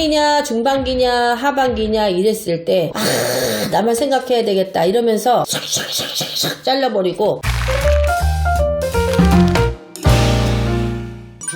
상반기냐 중반기냐 하반기냐 이랬을 때 아, 나만 생각해야 되겠다 이러면서 샥샥샥샥 잘라버리고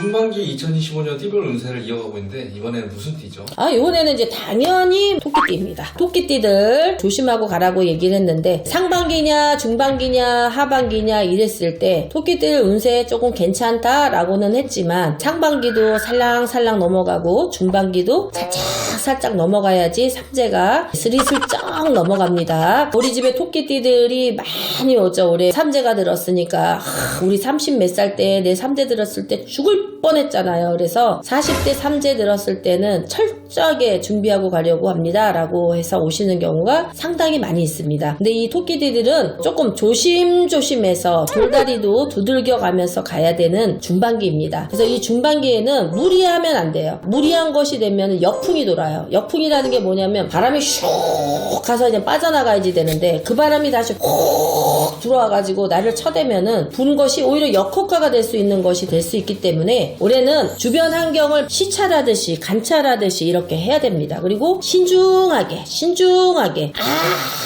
중반기 2025년 띠별 운세를 이어가고 있는데 이번에는 무슨 띠죠? 아, 이번에는 이제 당연히 토끼띠입니다. 토끼띠들 조심하고 가라고 얘기를 했는데 상반기냐 중반기냐 하반기냐 이랬을 때 토끼띠들 운세 조금 괜찮다라고는 했지만 상반기도 살랑살랑 넘어가고 중반기도 살짝 살짝 넘어가야지 삼재가 스리슬쩍 넘어갑니다. 우리 집에 토끼띠들이 많이 오죠. 올해 삼재가 들었으니까 아, 우리 30 몇 살 때 내 삼재 들었을 때 죽을 뻔했잖아요. 그래서 40대 삼재 들었을 때는 철저하게 준비하고 가려고 합니다. 라고 해서 오시는 경우가 상당히 많이 있습니다. 근데 이 토끼띠들은 조금 조심조심해서 돌다리도 두들겨 가면서 가야 되는 중반기입니다. 그래서 이 중반기에는 무리하면 안 돼요. 무리한 것이 되면 역풍이 돌아요. 역풍이라는 게 뭐냐면 바람이 슉 가서 그냥 빠져나가야지 되는데 그 바람이 다시 콕 들어와가지고 나를 쳐대면은 부는 것이 오히려 역효과가 될 수 있는 것이 될 수 있기 때문에 올해는 주변 환경을 시찰하듯이 관찰하듯이 이렇게 해야 됩니다. 그리고 신중하게 신중하게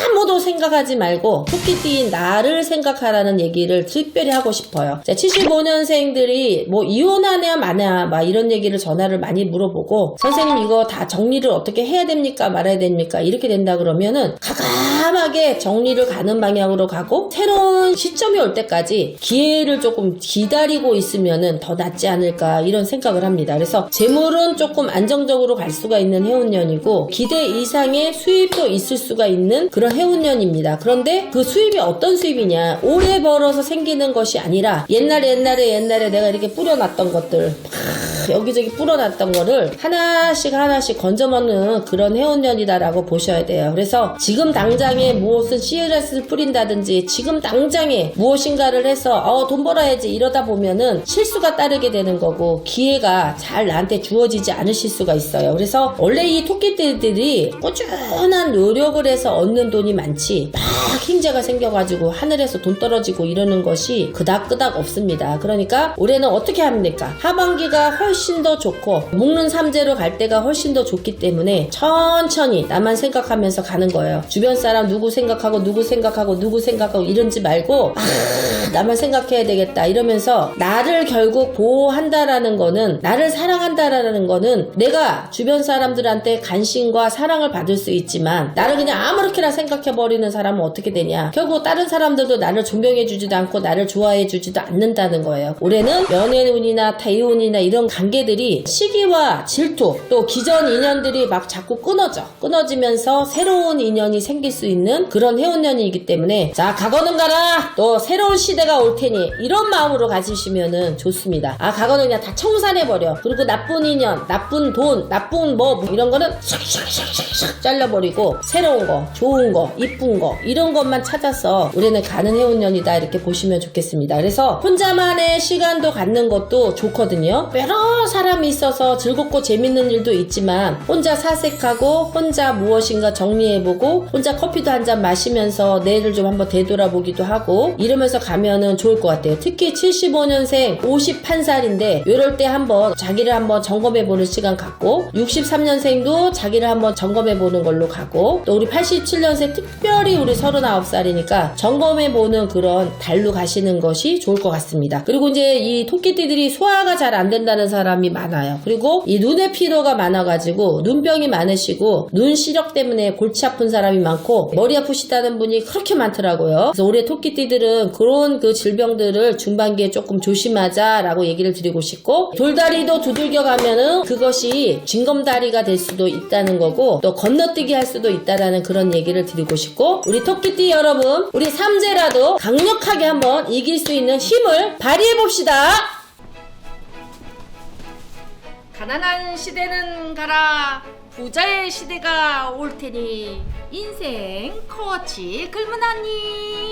아무도 생각하지 말고 토끼띠인 나를 생각하라는 얘기를 특별히 하고 싶어요. 75년생들이 뭐 이혼하냐 마냐 막 이런 얘기를 전화를 많이 물어보고 선생님 이거 다 정리를 어떻게 해야 됩니까 말아야 됩니까 이렇게 된다 그러면은 가감하게 정리를 가는 방향으로 가고 새로운 시점이 올 때까지 기회를 조금 기다리고 있으면은 더 낫지 않을까 이런 생각을 합니다. 그래서 재물은 조금 안정적으로 갈 수가 있는 해운년이고 기대 이상의 수입도 있을 수가 있는 그런 해운년입니다. 그런데 그 수입이 어떤 수입이냐 오래 벌어서 생기는 것이 아니라 옛날에 옛날에 옛날에 내가 이렇게 뿌려놨던 것들 팍 여기저기 뿌려놨던 거를 하나씩 하나씩 건져 먹는 그런 해운년이다라고 보셔야 돼요. 그래서 지금 당장에 무엇은 씨앗을 뿌린다든지 지금 당장에 무엇인가를 해서 어, 돈 벌어야지 이러다 보면은 실수가 따르게 되는 거고 기회가 잘 나한테 주어지지 않으실 수가 있어요. 그래서 원래 이 토끼들이 꾸준한 노력을 해서 얻는 돈이 많지 막 흰재가 생겨가지고 하늘에서 돈 떨어지고 이러는 것이 그닥 그닥 없습니다. 그러니까 올해는 어떻게 합니까? 하반기가 훨씬 더 좋고 묶는 삼재로 갈 때가 훨씬 더 좋기 때문에 천천히 나만 생각하면서 가는 거예요. 주변 사람 누구 생각하고 누구 생각하고 누구 생각하고 이런지 말고 아, 나만 생각해야 되겠다 이러면서 나를 결국 보호한 다라는 거는 나를 사랑한다라는 거는 내가 주변 사람들한테 관심과 사랑을 받을 수 있지만 나를 그냥 아무렇게나 생각해 버리는 사람은 어떻게 되냐? 결국 다른 사람들도 나를 존경해 주지도 않고 나를 좋아해 주지도 않는다는 거예요. 올해는 연애운이나 대운이나 이런 관계들이 시기와 질투 또 기존 인연들이 막 자꾸 끊어져. 끊어지면서 새로운 인연이 생길 수 있는 그런 해운년이기 때문에 자 가거는 가라! 또 새로운 시대가 올 테니 이런 마음으로 가지시면은 좋습니다. 아 가거는 그냥 다 청산해버려. 그리고 나쁜 인연 나쁜 돈 나쁜 뭐 이런 거는 샥샥샥샥 잘라버리고 새로운 거 좋은 거 이쁜 거 이런 것만 찾아서 우리는 가는 해운년이다 이렇게 보시면 좋겠습니다. 그래서 혼자만의 시간도 갖는 것도 좋거든요. 여러 사람이 있어서 즐겁고 재밌는 일도 있지만 혼자 사색하고 혼자 무엇인가 정리해보고 혼자 커피도 한 잔 마시면서 내일을 좀 한번 되돌아보기도 하고 이러면서 가면은 좋을 것 같아요. 특히 75년생 51살인데 이럴 때 한번 자기를 한번 점검해 보는 시간 갖고 63년생도 자기를 한번 점검해 보는 걸로 가고 또 우리 87년생 특별히 우리 39살이니까 점검해 보는 그런 달로 가시는 것이 좋을 것 같습니다 그리고 이제 이 토끼띠들이 소화가 잘 안 된다는 사람이 많아요 그리고 이 눈의 피로가 많아가지고 눈병이 많으시고 눈 시력 때문에 골치 아픈 사람이 많고 머리 아프시다는 분이 그렇게 많더라고요. 그래서 올해 토끼띠들은 그런 그 질병들을 중반기에 조금 조심하자라고 얘기를 드리 고 싶고 돌다리도 두들겨 가면은 그것이 징검다리가 될 수도 있다는 거고 또 건너뛰기 할 수도 있다라는 그런 얘기를 드리고 싶고 우리 토끼띠 여러분 우리 삼재라도 강력하게 한번 이길 수 있는 힘을 발휘해 봅시다. 가난한 시대는 가라 부자의 시대가 올 테니 인생 코치 글문하니